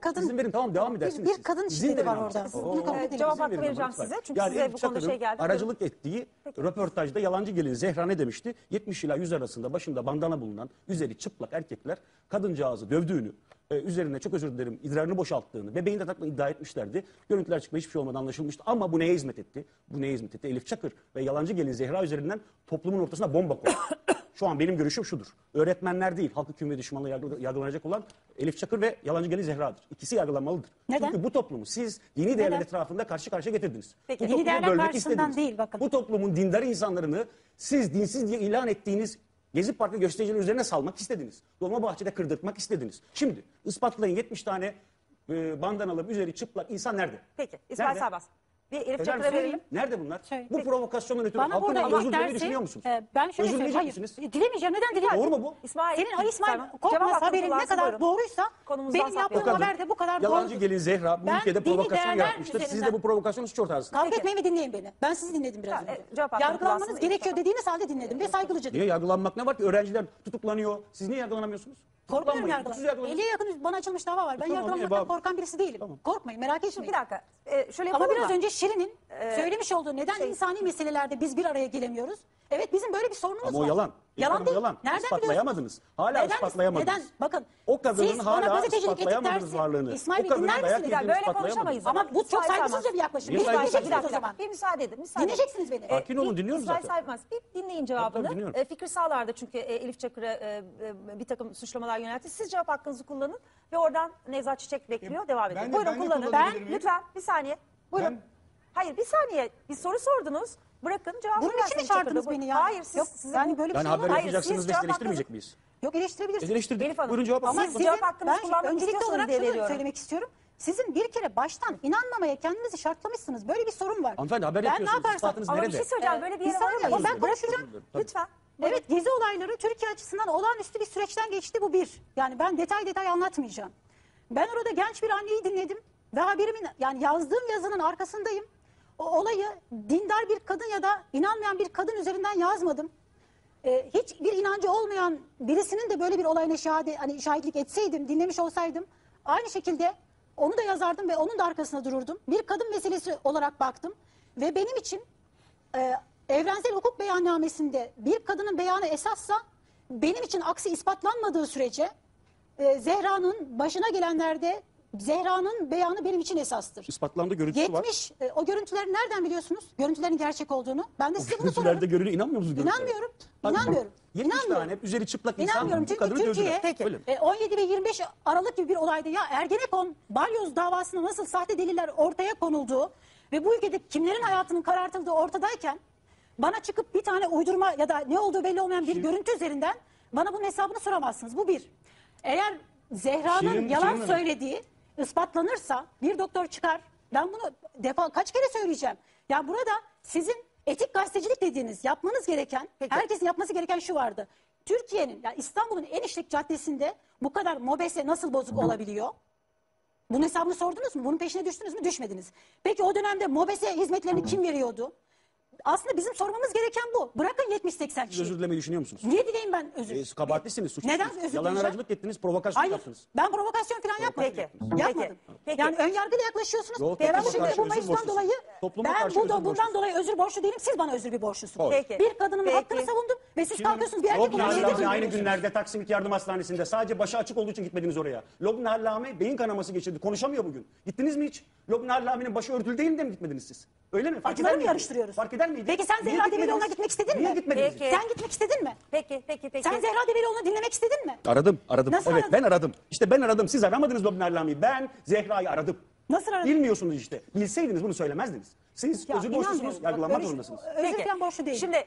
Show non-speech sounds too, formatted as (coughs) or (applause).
kadın İzin verin tamam devam edersiniz. bir siz. kadın şiddeti var orada. Bunu kabul edin. Cevap hakkı vereceğim size. Çünkü Yani size bu konuda şey geldi. Aracılık ettiği röportajda yalancı gelin Zehra ne demişti? 70 ila 100 arasında başında bandana bulunan üzeri çıplak erkekler kadıncağızı dövdüğünü, e, üzerine çok özür dilerim idrarını boşalttığını, bebeğini de takma iddia etmişlerdi. Görüntüler çıkma hiçbir şey olmadan anlaşılmıştı. Ama bu neye hizmet etti? Bu neye hizmet etti? Elif Çakır ve yalancı gelin Zehra üzerinden toplumun ortasına bomba koydu. (coughs) Şu an benim görüşüm şudur. Öğretmenler değil, halk hüküm ve düşmanlığı yargı- yargılanacak olan Elif Çakır ve yalancı gelin Zehra'dır. İkisi yargılanmalıdır. Neden? Çünkü bu toplumu siz dini değerler etrafında karşı karşıya getirdiniz. Peki. Bu Dini toplumu değerler bölmek karşısından istediniz. değil, bakın. Bu toplumun dindar insanlarını siz dinsiz diye ilan ettiğiniz Gezi Parkı göstericileri üzerine salmak istediniz. Dolmabahçe'de kırdırtmak istediniz. Şimdi ispatlayın 70 tane e, bandanalı üzeri çıplak insan nerede? Peki İsmail Nerede? Bir Elif Çakır'a verelim. Nerede bunlar? Söyle. Bu provokasyondan ötürü Bana halkın burada özür ilk dilemeyi düşünüyor musunuz? e, ben şöyle Özür söyleyeyim. dileyecek Hayır. misiniz? Dilemeyeceğim. Neden dileyeceğim? Doğru mu bu? İsmail. Senin Ali İsmail Tamam. Cevap Korkmaz hakkı haberin ne kullansın, kadar buyurun. doğruysa Konumuzdan benim yaptığım sapmayalım. haber de bu kadar Yalancı doğru. gelin Zehra bu Ben ülkede dini provokasyon değerler yaratmıştır. Siz de üzerinden- bu provokasyonun suç ortağısınız. Kavga etmeyi mi dinleyin beni? Ben sizi dinledim biraz Ya, önce. e, cevap hakkını Yargılanmanız gerekiyor dediğiniz halde dinledim ve saygılıca dinledim. Niye yargılanmak ne var ki? Öğrenciler tutuklanıyor. Siz niye yargılanamıyorsunuz? Korkmuyorum Tutuklanmayın. Yargılan. yargılanın. 50'ye yakın bana açılmış dava var. Ben Tamam, yargılanmaktan korkan birisi değilim. Korkmayın merak etmeyin. bir dakika. Ee, şöyle Ama yapalım biraz mı? önce Şirin'in söylemiş olduğu neden şey- insani meselelerde biz bir araya gelemiyoruz? Evet bizim böyle bir sorunumuz Ama var. o yalan. Yalan değil. yalan. Nereden İspatlayamadınız. Hala neden, ispatlayamadınız. Neden? Bakın. O kadının siz hala bana gazetecilik etik ispatlayamadınız dersi. varlığını. İsmail O Bey kadının dinler dayak misiniz? Ya yediğini böyle ispatlayamadınız. konuşamayız. Ama bu çok İsmail saygısızca Saymaz. bir yaklaşım. Bir saygısızca? dinleyeceksiniz Bir o zaman. bir müsaade edin. Müsaade Dinleyeceksiniz beni. Sakin olun, dinliyorum İsmail zaten. Saymaz, bir dinleyin cevabını. tabii, dinliyorum. E, Fikri Sağlar'da çünkü e, Elif Çakır'a e, e, bir takım suçlamalar yöneltti. Siz cevap hakkınızı kullanın ve oradan Nevzat Çiçek bekliyor. Devam edin. ben de- Buyurun ben de kullanın. kullanabilir Ben miyim? lütfen bir saniye. Buyurun. Ben- Hayır bir saniye. Bir soru sordunuz. Bırakın cevabını Bunun için mi çağırdınız Bu- beni ya? Hayır siz, Yok, size yani böyle bir Yani şey haber olmaz. Hayır, yapacaksınız siz ve cevap eleştirmeyecek miyiz? Yok eleştirebilirsiniz. Eleştirdik. Elif Hanım. Buyurun cevap Ama alın. Siz sizin, cevap hakkınızı ben kullanmak öncelikli istiyorsanız olarak diye şunu veriyorum. söylemek istiyorum. Sizin bir kere baştan inanmamaya kendinizi şartlamışsınız. Böyle bir sorun var. Hanımefendi haber ben ne yapıyorsunuz. yaparsam... İspatınız Ama bir nerede? şey söyleyeceğim. Böyle bir bir yere saniye, varamayız. ben konuşacağım. Lütfen. Evet gezi olayları Türkiye açısından olağanüstü bir süreçten geçti bu bir. Yani ben detay detay anlatmayacağım. Ben orada genç bir anneyi dinledim ve haberimin yani yazdığım yazının arkasındayım. O olayı dindar bir kadın ya da inanmayan bir kadın üzerinden yazmadım. Ee, hiç bir inancı olmayan birisinin de böyle bir olayına şahide, hani şahitlik etseydim, dinlemiş olsaydım aynı şekilde onu da yazardım ve onun da arkasında dururdum. Bir kadın meselesi olarak baktım ve benim için e, evrensel hukuk beyannamesinde bir kadının beyanı esassa benim için aksi ispatlanmadığı sürece e, Zehra'nın başına gelenlerde Zehra'nın beyanı benim için esastır. İspatlandı görüntüsü var. 70 e, o görüntüleri nereden biliyorsunuz? Görüntülerin gerçek olduğunu. Ben de size bunu sorarım. Görüntülerde görülüyor. İnanmıyor musunuz görüntülere? İnanmıyorum. Bak, İnanmıyorum. 70 İnanmıyorum. tane üzeri çıplak insan İnanmıyorum bu çünkü kadını Türkiye dövdüler. Öyle mi? e, 17 ve 25 Aralık gibi bir olayda ya Ergenekon balyoz davasında nasıl sahte deliller ortaya konulduğu ve bu ülkede kimlerin hayatının karartıldığı ortadayken bana çıkıp bir tane uydurma ya da ne olduğu belli olmayan bir görüntü üzerinden bana bunun hesabını soramazsınız. Bu bir. Eğer Zehra'nın Şirin- yalan Şirin Hanım. söylediği ispatlanırsa bir doktor çıkar. Ben bunu defa kaç kere söyleyeceğim. Ya burada sizin etik gazetecilik dediğiniz yapmanız gereken, herkesin yapması gereken şu vardı. Türkiye'nin yani İstanbul'un en işlek caddesinde bu kadar mobese nasıl bozuk olabiliyor? Bunun hesabını sordunuz mu? Bunun peşine düştünüz mü? Düşmediniz. Peki o dönemde mobese hizmetlerini kim veriyordu? Aslında bizim sormamız gereken bu. Bırakın 70-80 Siz kişi. özür dilemeyi düşünüyor musunuz? Niye dileyim ben özür? E, kabahatlisiniz, suçlusunuz. Neden özür Yalan dileyeceğim? aracılık ettiniz, provokasyon Hayır yaptınız. ben provokasyon falan yapmadım. Peki. Yapmadım. Peki. Peki. Yani ön yargıyla yaklaşıyorsunuz. Yok, ben topluma şimdi karşı bu özür meclisten borçlusunuz. dolayı Topluma ben karşı bu özür da bundan borçlusunuz. dolayı özür borçlu değilim. Siz bana özür bir borçlusunuz. Peki. Bir kadının Peki. hakkını savundum ve siz kalkıyorsunuz bir erkek Lobna olarak Allame aynı günlerde Taksimit Yardım Hastanesi'nde sadece başı açık olduğu için gitmediniz oraya. Lobna Allame beyin kanaması geçirdi. Konuşamıyor bugün. Gittiniz mi hiç? Lobna Allame'nin başı örtülü değil de mi gitmediniz siz? Öyle mi? Fark Acıları eder mı yarıştırıyoruz? Fark eder miydi? Peki sen Niye Zehra gitmediniz? Demirioğlu'na gitmek istedin mi? Niye gitmediniz? Peki. Sen gitmek istedin mi? Peki peki peki. Sen Zehra Demirioğlu'nu dinlemek istedin mi? Aradım, aradım. Nasıl evet aradın? ben aradım. İşte ben aradım. Siz aramadınız Lobna Allame'yi. Ben Zehra'yı aradım. Nasıl aradın? Bilmiyorsunuz işte. Bilseydiniz bunu söylemezdiniz. Siz Ya özür borçlusunuz, inanmıyorum. yargılanmak Böyle zorundasınız. Özür Peki. falan borçlu değilim. Şimdi